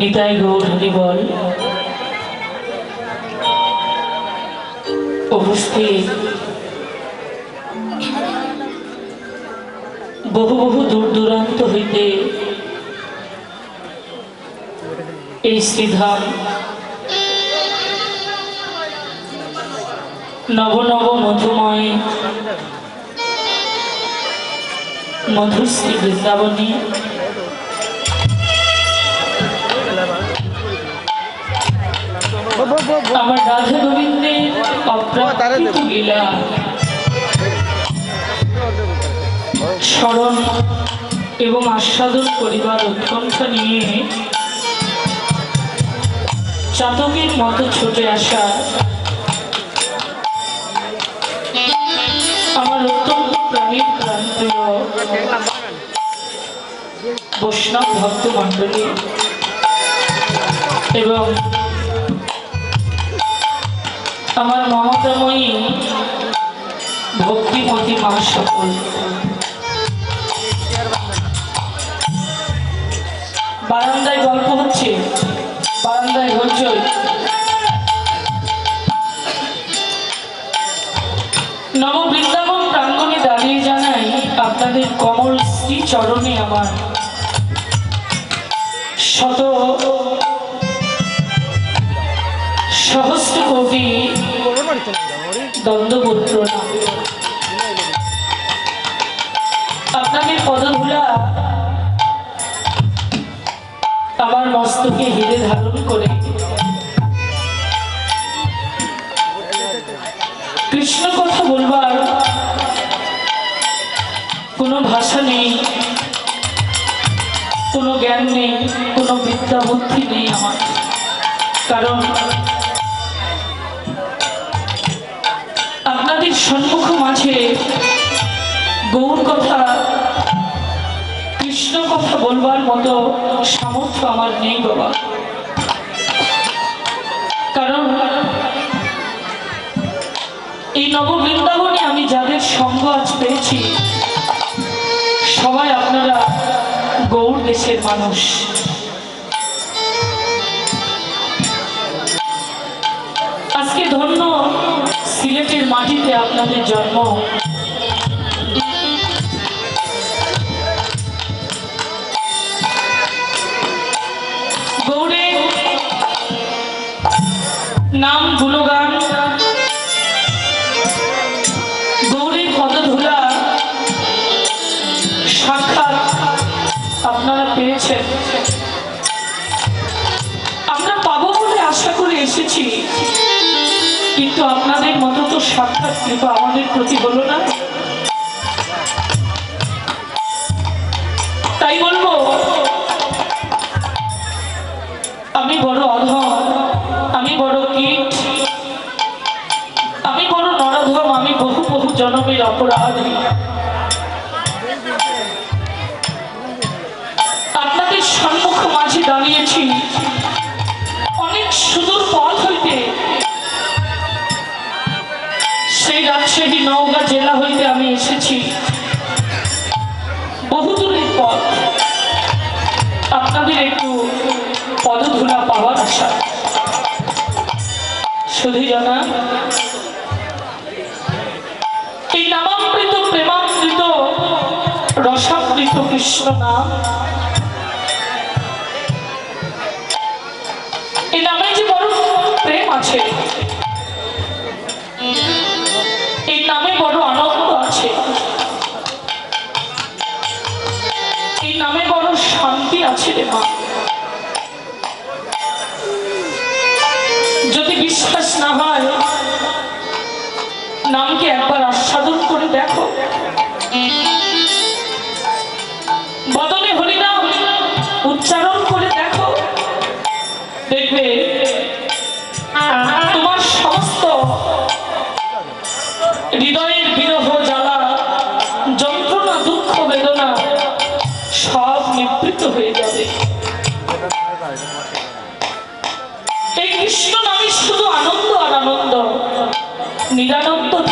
নিতাই গৌর হরিবল উপস্থিত। বহু বহু দূর দূরান্ত হইতে এই শ্রীধাম নব নব মধুময় মধুশ্রী বৃন্দাবনী আমার রাধা গোবিন্দের অপ্রাকৃত লীলা। স্মরণ এবং আস্বাদন করিবার উৎকণ্ঠা নিয়ে চাতকের মতো ছুটে আসা আমার অত্যন্ত প্রাণীর প্রান্তীয় বৈষ্ণব ভক্ত মণ্ডলী এবং আমার মমতাময়ী ভক্তিমতী মা সকল। বারান্দায় গল্প হচ্ছে, বারান্দায় হইচই নব বৃন্দাবন প্রাঙ্গণে দাঁড়িয়ে জানাই আপনাদের কমল শ্রী চরণে আমার শত সহস্র কোটি দ্বন্দ্বপুত্র না। আপনাদের পদধূলা আমার মস্তকে হিরে ধারণ করে। কৃষ্ণ কথা বলবার কোনো ভাষা নেই, কোনো জ্ঞান নেই, কোনো বিদ্যা নেই আমার। কারণ সম্মুখ মাঝে গৌর কথা, কৃষ্ণ কথা বলবার মতো সামর্থ্য আমার নেই বাবা। কারণ এই নববৃন্দাবনে আমি যাদের সঙ্গ আজ পেয়েছি, সবাই আপনারা গৌর দেশের মানুষ। আজকে ধন্য সিলেটের মাটিতে আপনাদের জন্ম গৌড়ের নাম গুণগান কিন্তু আপনাদের মতো তো সাক্ষাৎ কৃপা আমাদের প্রতি হলো না। তাই বলব, আমি বড় অধম, আমি বড় কীট, আমি বড় নরধম, আমি বহু বহু জনমের অপরাধ। আপনাদের সম্মুখ মাঝে দাঁড়িয়েছি। অনেক সুদূর রাজশাহী নওগাঁ জেলা হইতে আমি এসেছি। বহু দূরের পথ। আপনাদের একটু পদধূলা পাওয়ার আশা। শুধু জানা এই নামামৃত প্রেমামৃত রসামৃত কৃষ্ণ নাম শান্তি আছে রে মা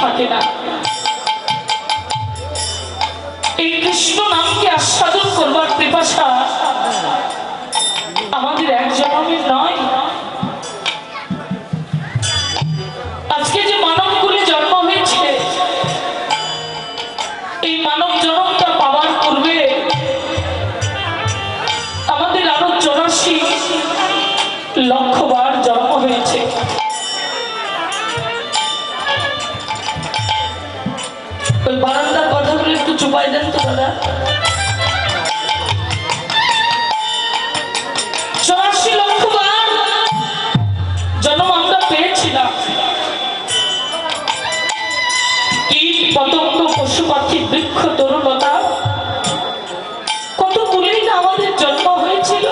থাকে না। এই কৃষ্ণ নামকে আস্বাদন করবার পিপাসা আমাদের এক জীবনের পতঙ্গ পশু পাখি বৃক্ষ তরুণতা। কত দূরেই না আমাদের জন্ম হয়েছিল।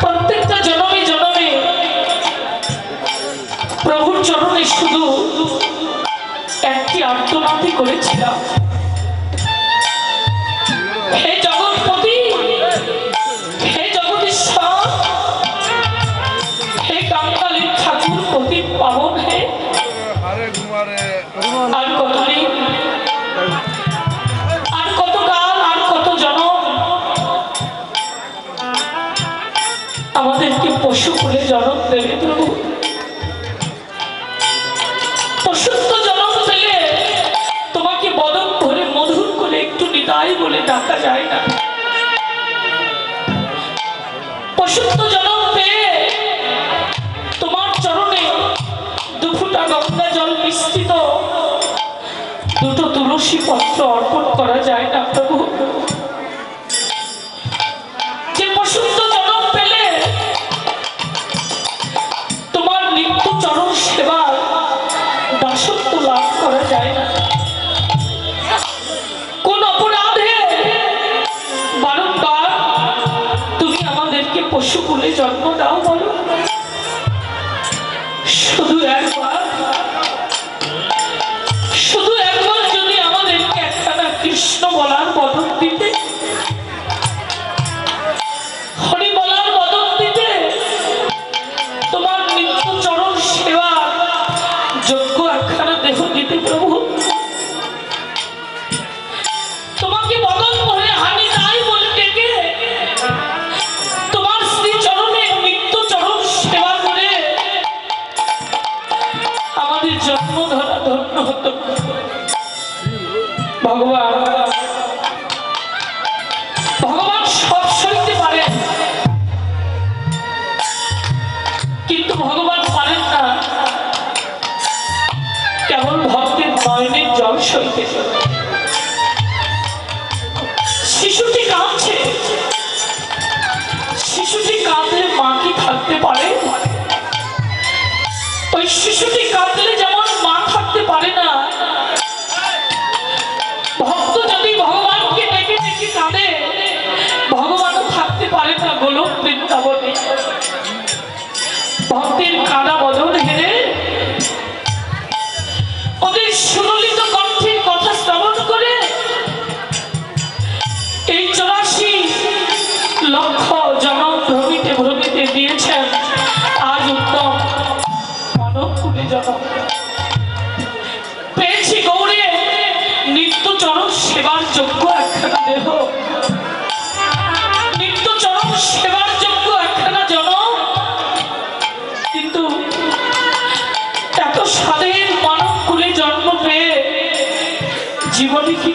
প্রত্যেকটা জনমে জনমে প্রভুর চরণে শুধু একটি আত্মনাতি করেছিলাম। আমাদেরকে পশু খুলে জনক দেবে? প্রভু অসুস্থ জনক পেলে তোমাকে বদন করে মধুর করে একটু নিদায় বলে ডাকা যায় না। পশুত্ব জনক পেয়ে তোমার চরণে দুফুটা গঙ্গা জল মিশ্রিত দুটো তুলসী পত্র অর্পণ করা যায় না, প্রভু। Cristo শুনতে শিশুটি কাঁদছে শিশুটি কাঁদলে মা কি থাকতে পারে? ওই শিশুটি কাঁদ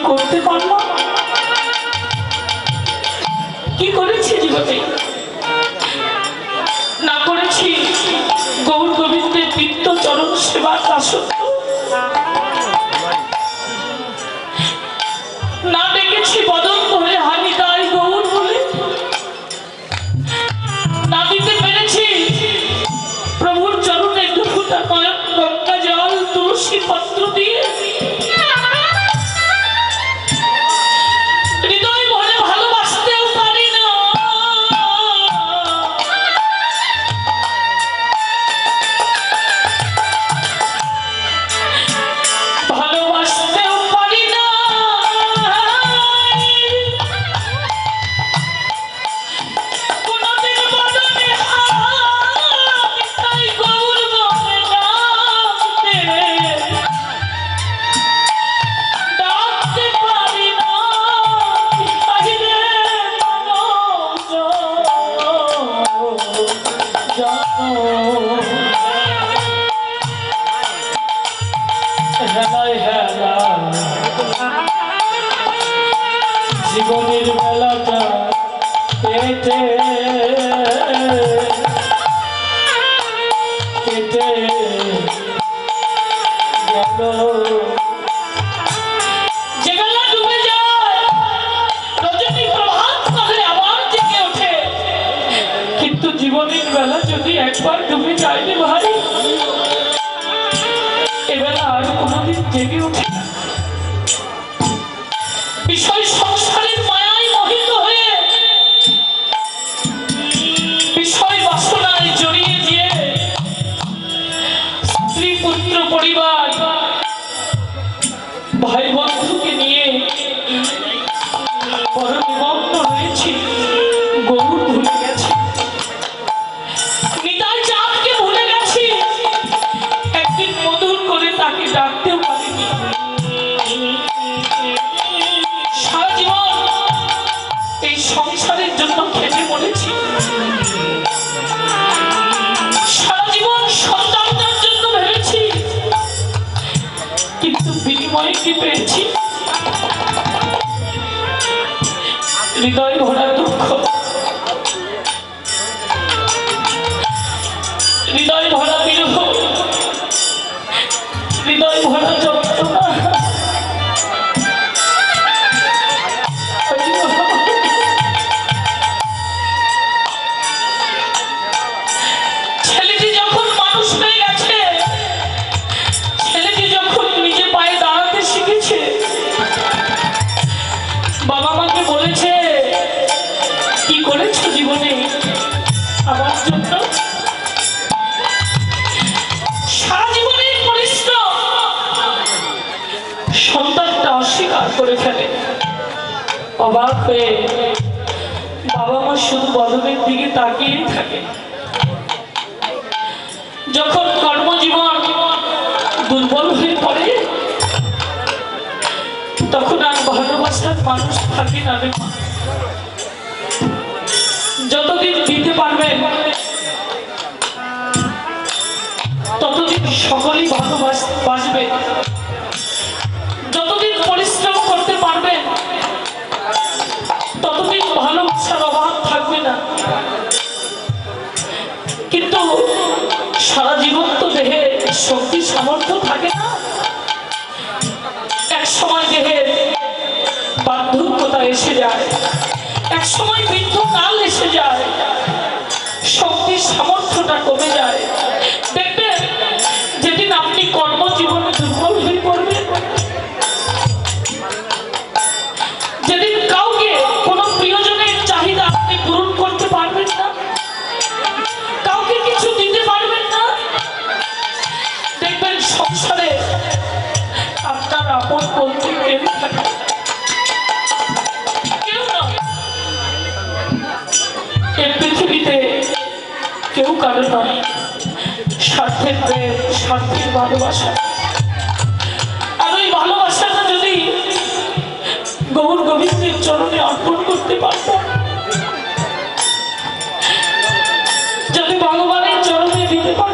করতে পারল? কি করেছি জীবনে না করেছি গৌর গোবিন্দের বৃত্ত চরণ সেবার দাসত্ব জীবনে আমার জন্য সারা জীবনের পরিশ্রম সন্তানটা অস্বীকার করে ফেলে, অবাক হয়ে বাবা মা শুধু বদলের দিকে তাকিয়ে থাকে যখন কর্মজীবন দুর্বল হয়ে পড়ে, তখন আর ভালোবাসার মানুষ থাকে না রে মা। যতদিন দিতে পারবেন ততদিন সকলেই ভালোবাস বাসবে যতদিন পরিশ্রম করতে পারবেন ততদিন ভালোবাসার অভাব থাকবে না। কিন্তু সারা জীবন তো দেহে শক্তি, সামর্থ্য থাকে না। এক সময় দেহের বার্ধক্যতা এসে যায়। এক সময় বৃদ্ধ কাল এসে যায়। শক্তির সামর্থ্যটা কমে যায়। পৃথিবীতে কেউ কারও নয়। স্বার্থের প্রেম, স্বার্থের ভালোবাসা। আর ওই ভালোবাসাটা যদি গৌর গোবিন্দের চরণে অর্পণ করতে পারতাম, যদি ভগবানের চরণে দিতে পারতাম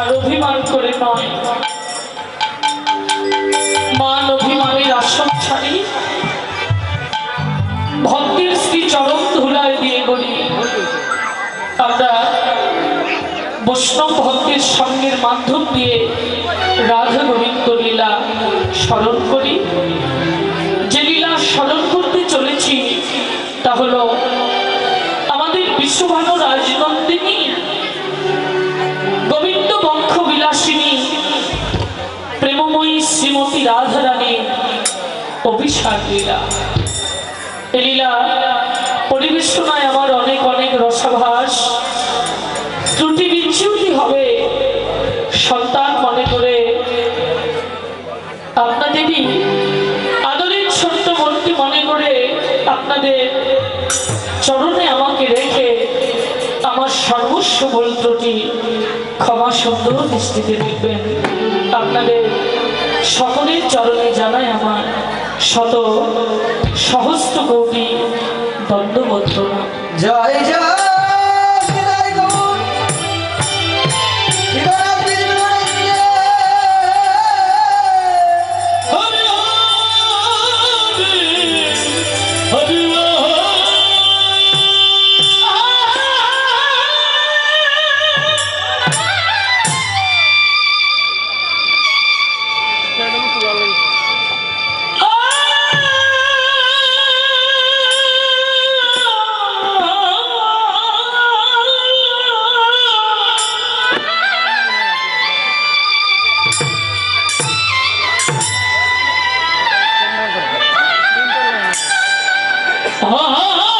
আর অভিমান করে নয়। বৈষ্ণব ভক্তের সঙ্গের মাধ্যম দিয়ে রাধা গোবিন্দ লীলা স্মরণ করি। যে লীলা স্মরণ করতে চলেছি, তা হল আমাদের বিশ্বভানু রাজনন্দিনী গোবিন্দ বক্ষ বিলাসিনী প্রেমময়ী শ্রীমতী রাধারানী অভিষাক লীলা। এ লীলা পরিবেশনায় আমার অনেক অনেক রসাভাস। ত্রুটি হবে সন্তান মনে করে। আপনাদেরই আদরের ছোট্ট মনটি মনে করে আপনাদের চরণে আমাকে রেখে আমার সর্বস্ব ভুল ত্রুটি ক্ষমা সুন্দর দৃষ্টিতে দেখবেন। আপনাদের সকলের চরণে জানাই আমার শত সহস্র কোটি দণ্ডবোধ জয় জয়। 好好好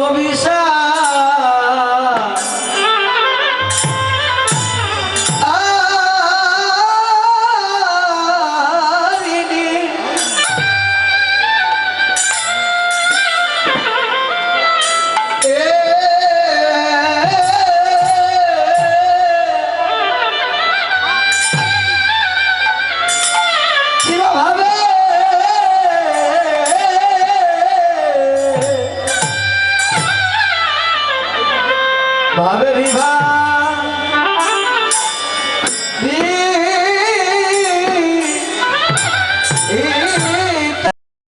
ভাবে